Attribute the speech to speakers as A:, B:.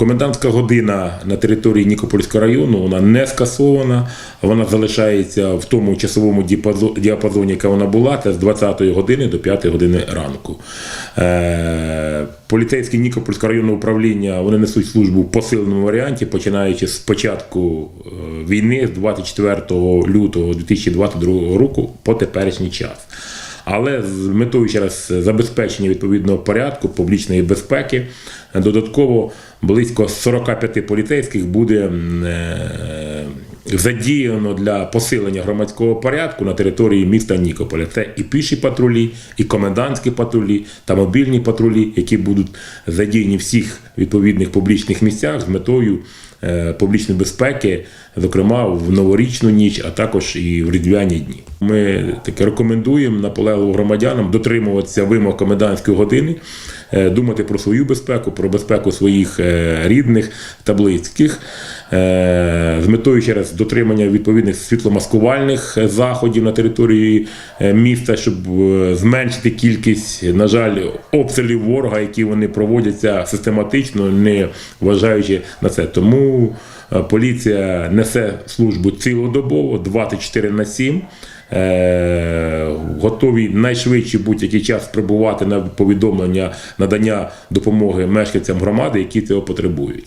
A: Комендантська година на території Нікопольського району вона не скасована, вона залишається в тому часовому діапазоні, яка вона була, це з 20 години до 5 години ранку. Е, Поліцейські Нікопольського районного управління вони несуть службу в посиленому варіанті, починаючи з початку е, війни з 24 лютого 2022 року по теперішній час. Але з метою ще раз забезпечення відповідного порядку, публічної безпеки, додатково близько 45 поліцейських буде е, задіяно для посилення громадського порядку на території міста Нікополя. Це і піші патрулі, і комендантські патрулі та мобільні патрулі, які будуть задіяні всіх відповідних публічних місцях з метою публічної безпеки, зокрема в новорічну ніч, а також і в різдвяні дні. Ми таке рекомендуємо наполегливо громадянам дотримуватися вимог комендантської години, е, думати про свою безпеку, про безпеку своїх е, рідних та близьких. Е, З метою через дотримання відповідних світломаскувальних е, заходів на території е, міста, щоб е, зменшити кількість, на жаль, обстрілів ворога, які вони проводяться систематично, не вважаючи на це. Тому е, поліція несе службу цілодобово, 24 на 7. Е, готові найшвидше будь-який час прибувати на повідомлення надання допомоги мешканцям громади, які цього потребують.